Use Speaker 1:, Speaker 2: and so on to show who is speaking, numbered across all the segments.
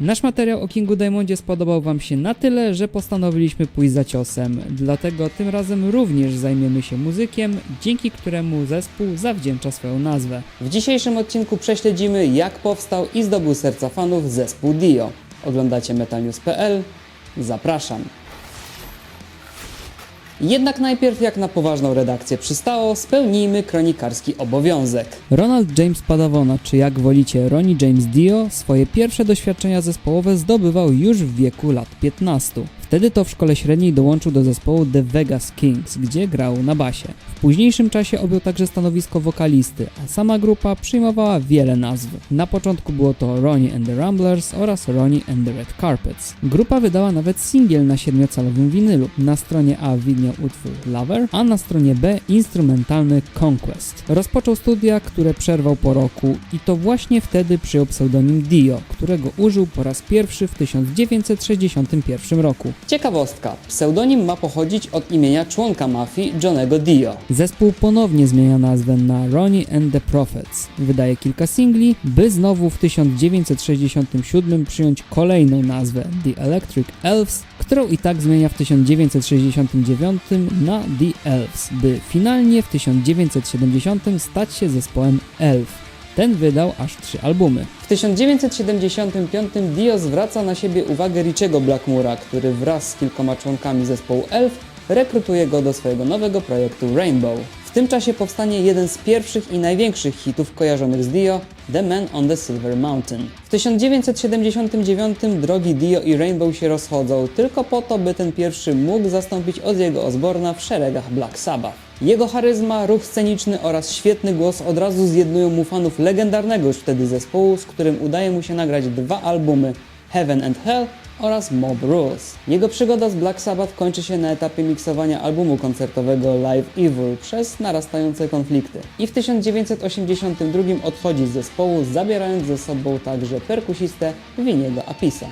Speaker 1: Nasz materiał o Kingu Diamondzie spodobał Wam się na tyle, że postanowiliśmy pójść za ciosem. Dlatego tym razem również zajmiemy się muzykiem, dzięki któremu zespół zawdzięcza swoją nazwę. W dzisiejszym odcinku prześledzimy, jak powstał i zdobył serca fanów zespół Dio. Oglądacie metalnews.pl? Zapraszam. Jednak najpierw, jak na poważną redakcję przystało, spełnijmy kronikarski obowiązek. Ronald James Padavona, czy jak wolicie Ronnie James Dio, swoje pierwsze doświadczenia zespołowe zdobywał już w wieku lat 15. Wtedy to w szkole średniej dołączył do zespołu The Vegas Kings, gdzie grał na basie. W późniejszym czasie objął także stanowisko wokalisty, a sama grupa przyjmowała wiele nazw. Na początku było to Ronnie and the Ramblers oraz Ronnie and the Red Carpets. Grupa wydała nawet singiel na siedmiocalowym winylu. Na stronie A widniał utwór Lover, a na stronie B instrumentalny Conquest. Rozpoczął studia, które przerwał po roku i to właśnie wtedy przyjął pseudonim Dio, którego użył po raz pierwszy w 1961 roku. Ciekawostka, pseudonim ma pochodzić od imienia członka mafii Johnego Dio. Zespół ponownie zmienia nazwę na Ronnie and the Prophets. Wydaje kilka singli, by znowu w 1967 przyjąć kolejną nazwę The Electric Elves, którą i tak zmienia w 1969 na The Elves, by finalnie w 1970 stać się zespołem Elf. Ten wydał aż trzy albumy. W 1975 Dio zwraca na siebie uwagę Richiego Blackmura, który wraz z kilkoma członkami zespołu Elf rekrutuje go do swojego nowego projektu Rainbow. W tym czasie powstanie jeden z pierwszych i największych hitów kojarzonych z Dio, The Man on the Silver Mountain. W 1979 drogi Dio i Rainbow się rozchodzą, tylko po to, by ten pierwszy mógł zastąpić Ozzy'ego Osborna w szeregach Black Sabbath. Jego charyzma, ruch sceniczny oraz świetny głos od razu zjednują mu fanów legendarnego już wtedy zespołu, z którym udaje mu się nagrać dwa albumy Heaven and Hell oraz Mob Rules. Jego przygoda z Black Sabbath kończy się na etapie miksowania albumu koncertowego Live Evil przez narastające konflikty. I w 1982 odchodzi z zespołu, zabierając ze sobą także perkusistę Winiego Apisa.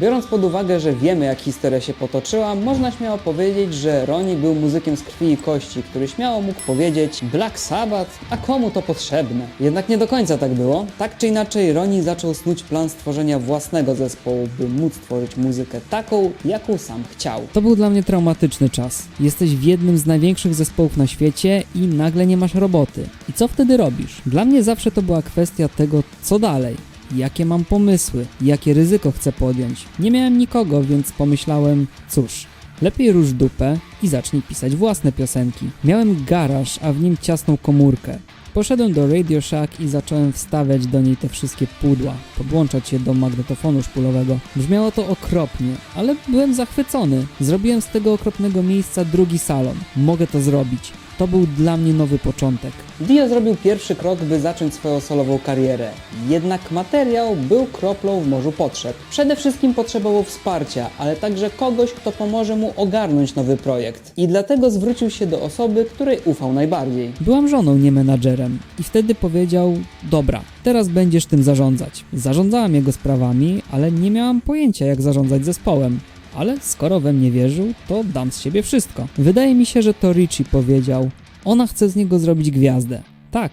Speaker 1: Biorąc pod uwagę, że wiemy jak historia się potoczyła, można śmiało powiedzieć, że Ronnie był muzykiem z krwi i kości, który śmiało mógł powiedzieć Black Sabbath, a komu to potrzebne? Jednak nie do końca tak było. Tak czy inaczej Ronnie zaczął snuć plan stworzenia własnego zespołu, by móc tworzyć muzykę taką, jaką sam chciał. To był dla mnie traumatyczny czas. Jesteś w jednym z największych zespołów na świecie i nagle nie masz roboty. I co wtedy robisz? Dla mnie zawsze to była kwestia tego, co dalej jakie mam pomysły, jakie ryzyko chcę podjąć. Nie miałem nikogo, więc pomyślałem, cóż, lepiej rusz dupę i zacznij pisać własne piosenki. Miałem garaż, a w nim ciasną komórkę. Poszedłem do Radio Shack i zacząłem wstawiać do niej te wszystkie pudła, podłączać je do magnetofonu szpulowego. Brzmiało to okropnie, ale byłem zachwycony. Zrobiłem z tego okropnego miejsca drugi salon. Mogę to zrobić. To był dla mnie nowy początek. Dio zrobił pierwszy krok, by zacząć swoją solową karierę. Jednak materiał był kroplą w morzu potrzeb. Przede wszystkim potrzebował wsparcia, ale także kogoś, kto pomoże mu ogarnąć nowy projekt. I dlatego zwrócił się do osoby, której ufał najbardziej. Byłam żoną, nie menadżerem. I wtedy powiedział: Dobra, teraz będziesz tym zarządzać. Zarządzałam jego sprawami, ale nie miałam pojęcia, jak zarządzać zespołem ale skoro we mnie wierzył, to dam z siebie wszystko. Wydaje mi się, że to Richie powiedział, ona chce z niego zrobić gwiazdę. Tak,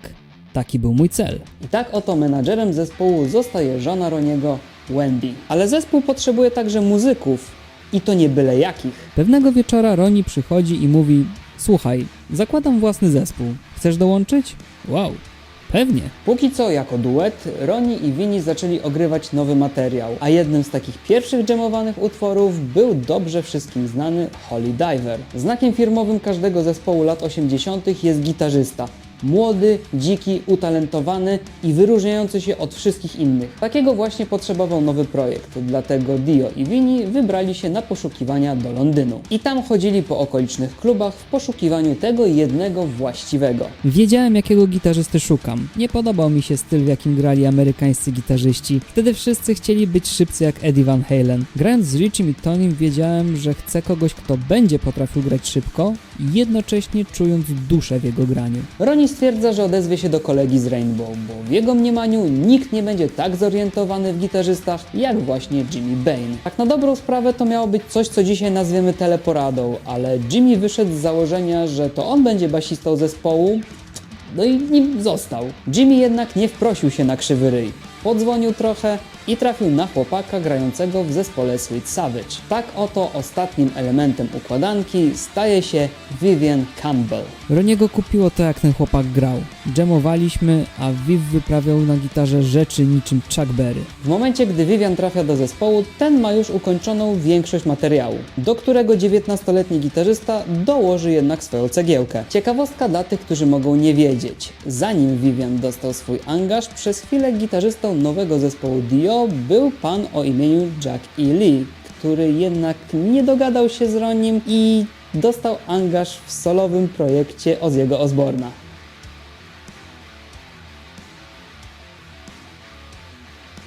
Speaker 1: taki był mój cel. I tak oto menadżerem zespołu zostaje żona Roniego, Wendy. Ale zespół potrzebuje także muzyków. I to nie byle jakich. Pewnego wieczora Roni przychodzi i mówi: Słuchaj, zakładam własny zespół. Chcesz dołączyć? Wow, Pewnie. Póki co, jako duet, Ronnie i Winnie zaczęli ogrywać nowy materiał, a jednym z takich pierwszych dżemowanych utworów był dobrze wszystkim znany Holy Diver. Znakiem firmowym każdego zespołu lat 80. jest gitarzysta. Młody, dziki, utalentowany i wyróżniający się od wszystkich innych. Takiego właśnie potrzebował nowy projekt, dlatego Dio i Vini wybrali się na poszukiwania do Londynu. I tam chodzili po okolicznych klubach w poszukiwaniu tego jednego właściwego. Wiedziałem jakiego gitarzysty szukam. Nie podobał mi się styl w jakim grali amerykańscy gitarzyści. Wtedy wszyscy chcieli być szybcy jak Eddie Van Halen. Grając z Richiem i Tonym wiedziałem, że chcę kogoś kto będzie potrafił grać szybko,
Speaker 2: jednocześnie czując duszę w jego graniu.
Speaker 1: Ronnie stwierdza, że odezwie się do kolegi z Rainbow, bo w jego mniemaniu nikt nie będzie tak zorientowany w gitarzystach jak właśnie Jimmy Bain. Tak na dobrą sprawę to miało być coś, co dzisiaj nazwiemy teleporadą, ale Jimmy wyszedł z założenia, że to on będzie basistą zespołu, no i nim został. Jimmy jednak nie wprosił się na krzywy ryj. Podzwonił trochę i trafił na chłopaka grającego w zespole Sweet Savage. Tak oto ostatnim elementem układanki staje się Vivian Campbell.
Speaker 2: Roniego kupiło to jak ten chłopak grał. Dżemowaliśmy, a Viv wyprawiał na gitarze rzeczy niczym Chuck Berry.
Speaker 1: W momencie, gdy Vivian trafia do zespołu, ten ma już ukończoną większość materiału, do którego 19-letni gitarzysta dołoży jednak swoją cegiełkę. Ciekawostka dla tych, którzy mogą nie wiedzieć. Zanim Vivian dostał swój angaż, przez chwilę gitarzystą nowego zespołu Dio był pan o imieniu Jack E. Lee, który jednak nie dogadał się z Ronim i dostał angaż w solowym projekcie Ozzy'ego Osborna.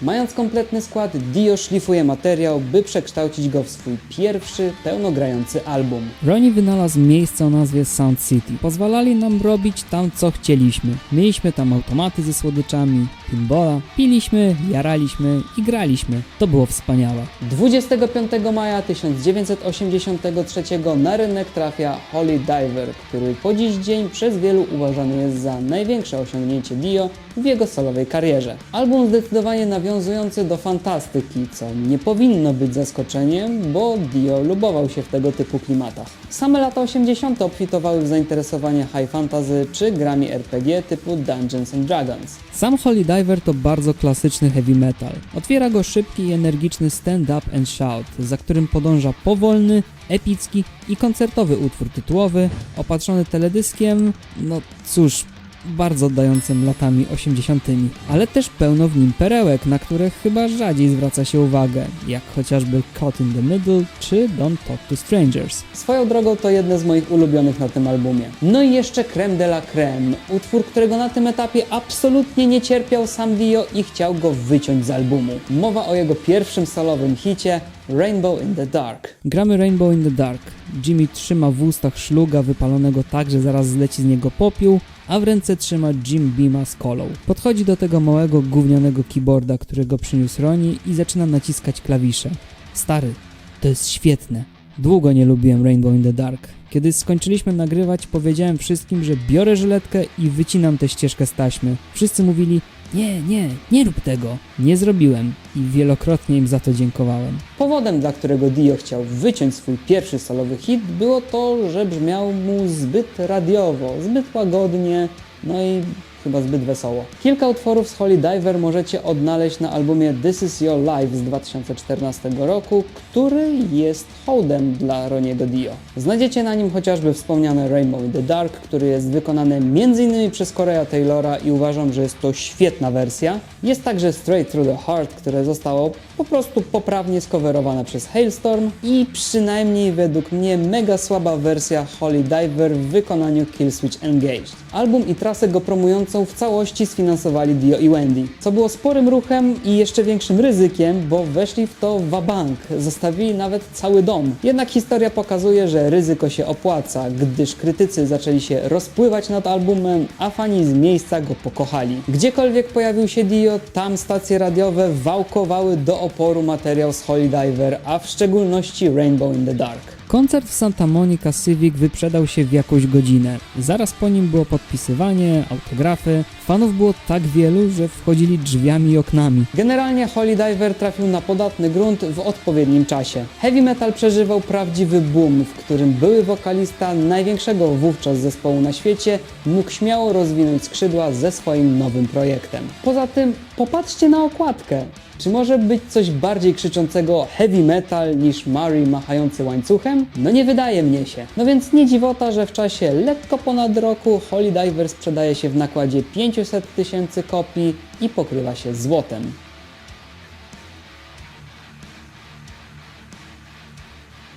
Speaker 1: Mając kompletny skład, Dio szlifuje materiał, by przekształcić go w swój pierwszy, pełnogrający album.
Speaker 2: Ronnie wynalazł miejsce o nazwie Sound City. Pozwalali nam robić tam co chcieliśmy. Mieliśmy tam automaty ze słodyczami, pinballa, piliśmy, jaraliśmy i graliśmy. To było wspaniałe.
Speaker 1: 25 maja 1983 na rynek trafia Holy Diver, który po dziś dzień przez wielu uważany jest za największe osiągnięcie Dio w jego solowej karierze. Album zdecydowanie nawiązujący do fantastyki, co nie powinno być zaskoczeniem, bo Dio lubował się w tego typu klimatach. Same lata 80. obfitowały w zainteresowanie high fantasy czy grami RPG typu Dungeons and Dragons.
Speaker 2: Sam Holy Diver to bardzo klasyczny heavy metal. Otwiera go szybki i energiczny Stand Up and Shout, za którym podąża powolny, epicki i koncertowy utwór tytułowy, opatrzony teledyskiem, no cóż, bardzo oddającym latami 80., ale też pełno w nim perełek, na które chyba rzadziej zwraca się uwagę, jak chociażby Caught in the Middle czy Don't Talk to Strangers.
Speaker 1: Swoją drogą to jedne z moich ulubionych na tym albumie. No i jeszcze Creme de la Creme, utwór, którego na tym etapie absolutnie nie cierpiał sam Dio i chciał go wyciąć z albumu. Mowa o jego pierwszym solowym hicie Rainbow in the Dark.
Speaker 2: Gramy Rainbow in the Dark. Jimmy trzyma w ustach szluga wypalonego tak, że zaraz zleci z niego popiół, a w ręce trzyma Jim Beama z kolą. Podchodzi do tego małego gównianego keyboarda, którego przyniósł Roni i zaczyna naciskać klawisze. Stary, to jest świetne. Długo nie lubiłem Rainbow in the Dark. Kiedy skończyliśmy nagrywać, powiedziałem wszystkim, że biorę żyletkę i wycinam tę ścieżkę z taśmy. Wszyscy mówili, nie, nie, nie rób tego. Nie zrobiłem i wielokrotnie im za to dziękowałem.
Speaker 1: Powodem, dla którego Dio chciał wyciąć swój pierwszy solowy hit, było to, że brzmiał mu zbyt radiowo, zbyt łagodnie, no i chyba zbyt wesoło. Kilka utworów z Holy Diver możecie odnaleźć na albumie This Is Your Life z 2014 roku, który jest hołdem dla Roniego Dio. Znajdziecie na nim chociażby wspomniane Rainbow in the Dark, który jest wykonany m.in. przez Korea Taylora i uważam, że jest to świetna wersja. Jest także Straight Through the Heart, które zostało po prostu poprawnie skowerowane przez Hailstorm i przynajmniej według mnie mega słaba wersja Holy Diver w wykonaniu Killswitch Engaged. Album i trasę go promującą w całości sfinansowali Dio i Wendy, co było sporym ruchem i jeszcze większym ryzykiem, bo weszli w to wabank, zostawili nawet cały dom. Jednak historia pokazuje, że ryzyko się opłaca, gdyż krytycy zaczęli się rozpływać nad albumem, a fani z miejsca go pokochali. Gdziekolwiek pojawił się Dio, tam stacje radiowe wałkowały do oporu materiał z Holy Diver, a w szczególności Rainbow in the Dark.
Speaker 2: Koncert w Santa Monica Civic wyprzedał się w jakąś godzinę. Zaraz po nim było podpisywanie, autografy. Fanów było tak wielu, że wchodzili drzwiami i oknami.
Speaker 1: Generalnie Holy Diver trafił na podatny grunt w odpowiednim czasie. Heavy metal przeżywał prawdziwy boom, w którym były wokalista największego wówczas zespołu na świecie mógł śmiało rozwinąć skrzydła ze swoim nowym projektem. Poza tym, popatrzcie na okładkę. Czy może być coś bardziej krzyczącego heavy metal niż Murray machający łańcuchem? No nie wydaje mnie się. No więc nie dziwota, że w czasie lekko ponad roku Holy Diver sprzedaje się w nakładzie 500 tysięcy kopii i pokrywa się złotem.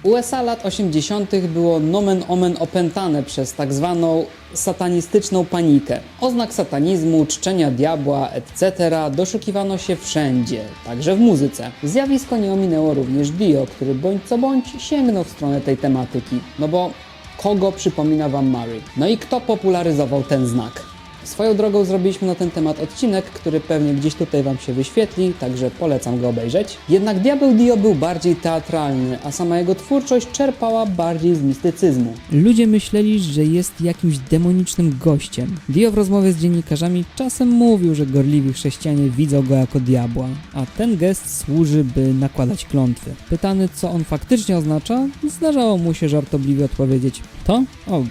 Speaker 1: USA lat 80. było nomen omen opętane przez tak zwaną satanistyczną panikę. Oznak satanizmu, czczenia diabła, etc. doszukiwano się wszędzie, także w muzyce. Zjawisko nie ominęło również Dio, który bądź co bądź sięgnął w stronę tej tematyki. No bo kogo przypomina Wam Murray. No i kto popularyzował ten znak? Swoją drogą zrobiliśmy na ten temat odcinek, który pewnie gdzieś tutaj Wam się wyświetli, także polecam go obejrzeć. Jednak Diabeł Dio był bardziej teatralny, a sama jego twórczość czerpała bardziej z mistycyzmu.
Speaker 2: Ludzie myśleli, że jest jakimś demonicznym gościem. Dio w rozmowie z dziennikarzami czasem mówił, że gorliwi chrześcijanie widzą go jako diabła, a ten gest służy, by nakładać klątwy. Pytany, co on faktycznie oznacza, zdarzało mu się żartobliwie odpowiedzieć: To? O,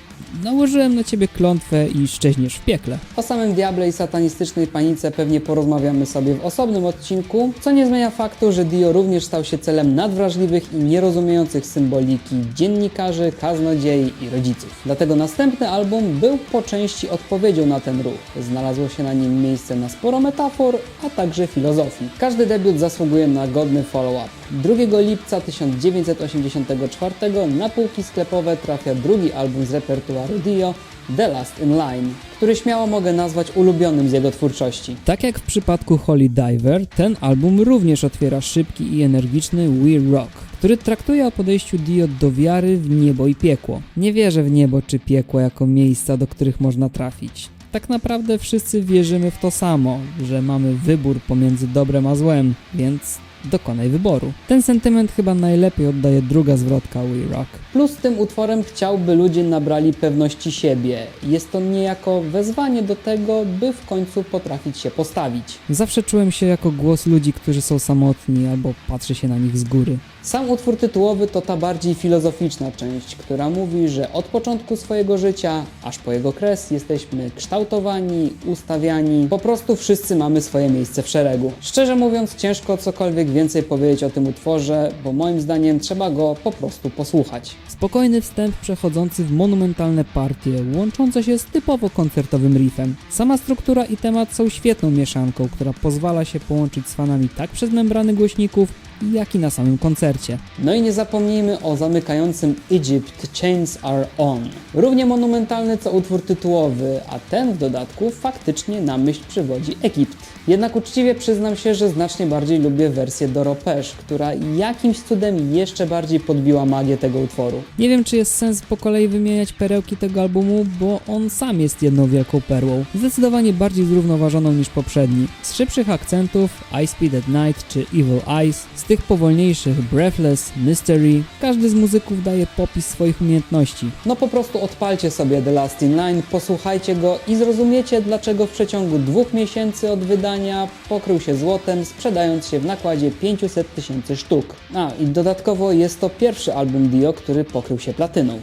Speaker 2: nałożyłem na ciebie klątwę i szczeźniesz w piekle.
Speaker 1: O samym diable i satanistycznej panice pewnie porozmawiamy sobie w osobnym odcinku, co nie zmienia faktu, że Dio również stał się celem nadwrażliwych i nierozumiejących symboliki dziennikarzy, kaznodziei i rodziców. Dlatego następny album był po części odpowiedzią na ten ruch. Znalazło się na nim miejsce na sporo metafor, a także filozofii. Każdy debiut zasługuje na godny follow-up. 2 lipca 1984 na półki sklepowe trafia drugi album z repertuaru Dio, The Last in Line, który śmiało mogę nazwać ulubionym z jego twórczości.
Speaker 2: Tak jak w przypadku Holy Diver, ten album również otwiera szybki i energiczny We Rock, który traktuje o podejściu Dio do wiary w niebo i piekło. Nie wierzę w niebo czy piekło jako miejsca, do których można trafić. Tak naprawdę wszyscy wierzymy w to samo, że mamy wybór pomiędzy dobrem a złem, więc dokonaj wyboru. Ten sentyment chyba najlepiej oddaje druga zwrotka We Rock.
Speaker 1: Plus tym utworem chciałby ludzie nabrali pewności siebie. Jest to niejako wezwanie do tego, by w końcu potrafić się postawić.
Speaker 2: Zawsze czułem się jako głos ludzi, którzy są samotni albo patrzy się na nich z góry.
Speaker 1: Sam utwór tytułowy to ta bardziej filozoficzna część, która mówi, że od początku swojego życia, aż po jego kres, jesteśmy kształtowani, ustawiani, po prostu wszyscy mamy swoje miejsce w szeregu. Szczerze mówiąc, ciężko cokolwiek więcej powiedzieć o tym utworze, bo moim zdaniem trzeba go po prostu posłuchać.
Speaker 2: Spokojny wstęp przechodzący w monumentalne partie, łączące się z typowo koncertowym riffem. Sama struktura i temat są świetną mieszanką, która pozwala się połączyć z fanami tak przez membrany głośników, jak i na samym koncercie.
Speaker 1: No i nie zapomnijmy o zamykającym Egypt Chains Are On. Równie monumentalny co utwór tytułowy, a ten w dodatku faktycznie na myśl przywodzi Egipt. Jednak uczciwie przyznam się, że znacznie bardziej lubię wersję Doro Pesh, która jakimś cudem jeszcze bardziej podbiła magię tego utworu.
Speaker 2: Nie wiem, czy jest sens po kolei wymieniać perełki tego albumu, bo on sam jest jedną wielką perłą. Zdecydowanie bardziej zrównoważoną niż poprzedni. Z szybszych akcentów I Speed at Night czy Evil Eyes, z tych powolniejszych Breathless, Mystery, każdy z muzyków daje popis swoich umiejętności.
Speaker 1: No po prostu odpalcie sobie The Last in Line, posłuchajcie go i zrozumiecie, dlaczego w przeciągu dwóch miesięcy od wydania pokrył się złotem, sprzedając się w nakładzie 500 tysięcy sztuk. A i dodatkowo jest to pierwszy album Dio, który pokrył się platyną.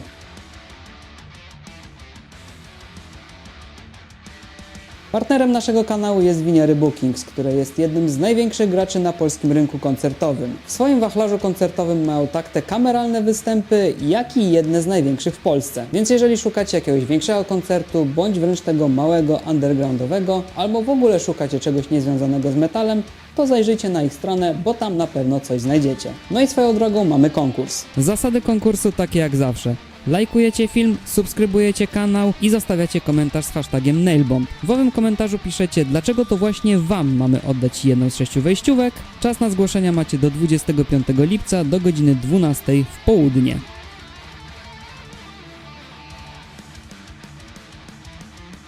Speaker 1: Partnerem naszego kanału jest Winiery Bookings, które jest jednym z największych graczy na polskim rynku koncertowym. W swoim wachlarzu koncertowym mają tak te kameralne występy, jak i jedne z największych w Polsce. Więc jeżeli szukacie jakiegoś większego koncertu, bądź wręcz tego małego undergroundowego, albo w ogóle szukacie czegoś niezwiązanego z metalem, to zajrzyjcie na ich stronę, bo tam na pewno coś znajdziecie. No i swoją drogą mamy konkurs.
Speaker 2: Zasady konkursu takie jak zawsze. Lajkujecie film, subskrybujecie kanał i zostawiacie komentarz z hashtagiem Nailbomb. W owym komentarzu piszecie, dlaczego to właśnie Wam mamy oddać jedną z sześciu wejściówek. Czas na zgłoszenia macie do 25 lipca do godziny 12 w południe.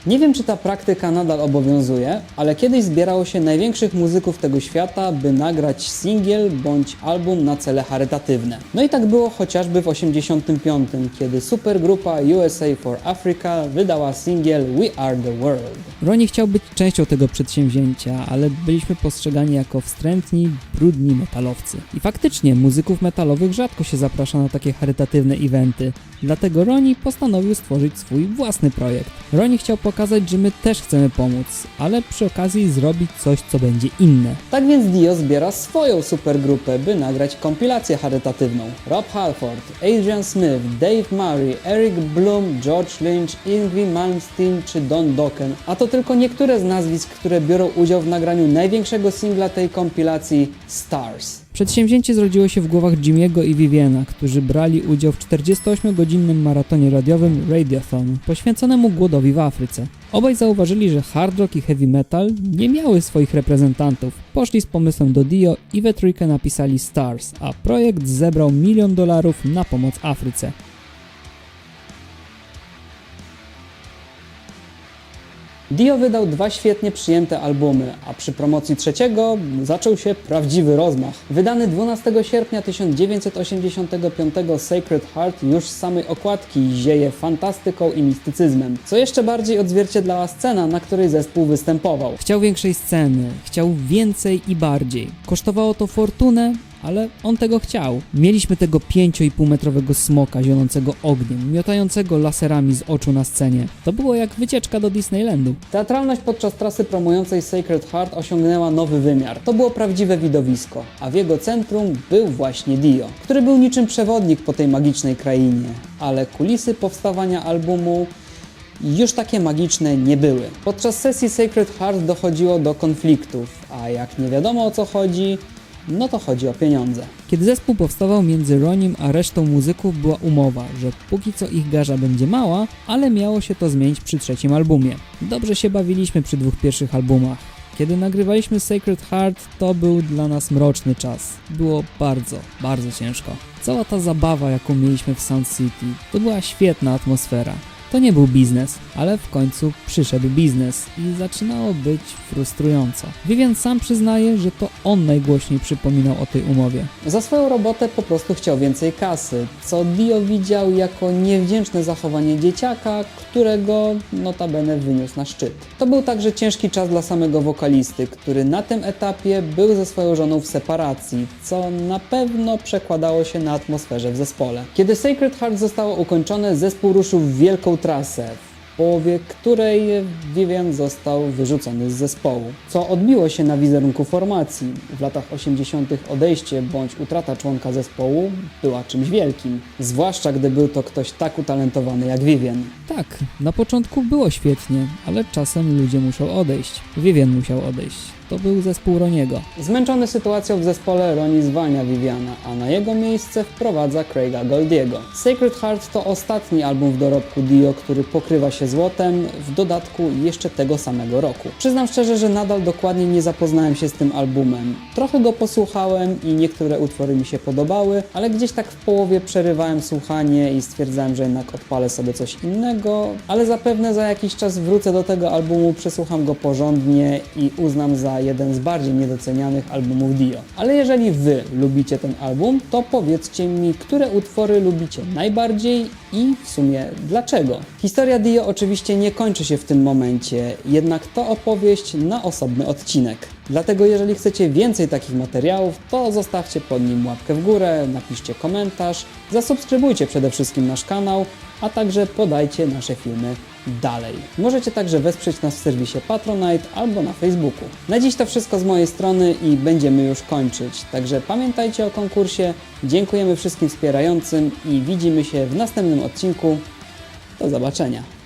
Speaker 1: Nie wiem, czy ta praktyka nadal obowiązuje, ale kiedyś zbierało się największych muzyków tego świata, by nagrać singiel bądź album na cele charytatywne. No i tak było chociażby w 85, kiedy supergrupa USA for Africa wydała singiel We Are the World.
Speaker 2: Ronnie chciał być częścią tego przedsięwzięcia, ale byliśmy postrzegani jako wstrętni, brudni metalowcy. I faktycznie muzyków metalowych rzadko się zaprasza na takie charytatywne eventy, dlatego Ronnie postanowił stworzyć swój własny projekt. Ronnie chciał pokazać, że my też chcemy pomóc, ale przy okazji zrobić coś, co będzie inne.
Speaker 1: Tak więc Dio zbiera swoją supergrupę, by nagrać kompilację charytatywną. Rob Halford, Adrian Smith, Dave Murray, Eric Bloom, George Lynch, Ingrid Malmsteen czy Don Dokken, a to tylko niektóre z nazwisk, które biorą udział w nagraniu największego singla tej kompilacji Stars.
Speaker 2: Przedsięwzięcie zrodziło się w głowach Jimiego i Viviana, którzy brali udział w 48-godzinnym maratonie radiowym Radiothon, poświęconemu głodowi w Afryce. Obaj zauważyli, że hard rock i heavy metal nie miały swoich reprezentantów. Poszli z pomysłem do Dio i we trójkę napisali Stars, a projekt zebrał milion dolarów na pomoc Afryce.
Speaker 1: Dio wydał dwa świetnie przyjęte albumy, a przy promocji trzeciego zaczął się prawdziwy rozmach. Wydany 12 sierpnia 1985 Sacred Heart już z samej okładki zieje fantastyką i mistycyzmem, co jeszcze bardziej odzwierciedlała scena, na której zespół występował.
Speaker 2: Chciał większej sceny, chciał więcej i bardziej. Kosztowało to fortunę, ale on tego chciał. Mieliśmy tego 5,5 metrowego smoka zionącego ogniem, miotającego laserami z oczu na scenie. To było jak wycieczka do Disneylandu.
Speaker 1: Teatralność podczas trasy promującej Sacred Heart osiągnęła nowy wymiar. To było prawdziwe widowisko, a w jego centrum był właśnie Dio, który był niczym przewodnik po tej magicznej krainie. Ale kulisy powstawania albumu już takie magiczne nie były. Podczas sesji Sacred Heart dochodziło do konfliktów, a jak nie wiadomo o co chodzi, no to chodzi o pieniądze.
Speaker 2: Kiedy zespół powstawał między Ronim a resztą muzyków była umowa, że póki co ich garza będzie mała, ale miało się to zmienić przy trzecim albumie. Dobrze się bawiliśmy przy dwóch pierwszych albumach. Kiedy nagrywaliśmy Sacred Heart, to był dla nas mroczny czas. Było bardzo, bardzo ciężko. Cała ta zabawa, jaką mieliśmy w Sound City, to była świetna atmosfera. To nie był biznes, ale w końcu przyszedł biznes i zaczynało być frustrująco. Vivian sam przyznaje, że to on najgłośniej przypominał o tej umowie.
Speaker 1: Za swoją robotę po prostu chciał więcej kasy, co Dio widział jako niewdzięczne zachowanie dzieciaka, którego notabene wyniósł na szczyt. To był także ciężki czas dla samego wokalisty, który na tym etapie był ze swoją żoną w separacji, co na pewno przekładało się na atmosferze w zespole. Kiedy Sacred Heart zostało ukończone, zespół ruszył w wielką trasę, w połowie której Vivian został wyrzucony z zespołu, co odbiło się na wizerunku formacji. W latach 80. odejście bądź utrata członka zespołu była czymś wielkim, zwłaszcza gdy był to ktoś tak utalentowany jak Vivian.
Speaker 2: Tak, na początku było świetnie, ale czasem ludzie muszą odejść. Vivian musiał odejść. To był zespół Roniego.
Speaker 1: Zmęczony sytuacją w zespole, Ronnie zwalnia Viviana, a na jego miejsce wprowadza Craiga Goldiego. Sacred Heart to ostatni album w dorobku Dio, który pokrywa się złotem, w dodatku jeszcze tego samego roku. Przyznam szczerze, że nadal dokładnie nie zapoznałem się z tym albumem. Trochę go posłuchałem i niektóre utwory mi się podobały, ale gdzieś tak w połowie przerywałem słuchanie i stwierdzałem, że jednak odpalę sobie coś innego, ale zapewne za jakiś czas wrócę do tego albumu, przesłucham go porządnie i uznam za jeden z bardziej niedocenianych albumów Dio. Ale jeżeli Wy lubicie ten album, to powiedzcie mi, które utwory lubicie najbardziej i w sumie dlaczego. Historia Dio oczywiście nie kończy się w tym momencie, jednak to opowieść na osobny odcinek. Dlatego jeżeli chcecie więcej takich materiałów, to zostawcie pod nim łapkę w górę, napiszcie komentarz, zasubskrybujcie przede wszystkim nasz kanał, a także podajcie nasze filmy dalej. Możecie także wesprzeć nas w serwisie Patronite albo na Facebooku. Na dziś to wszystko z mojej strony i będziemy już kończyć. Także pamiętajcie o konkursie, dziękujemy wszystkim wspierającym i widzimy się w następnym odcinku. Do zobaczenia.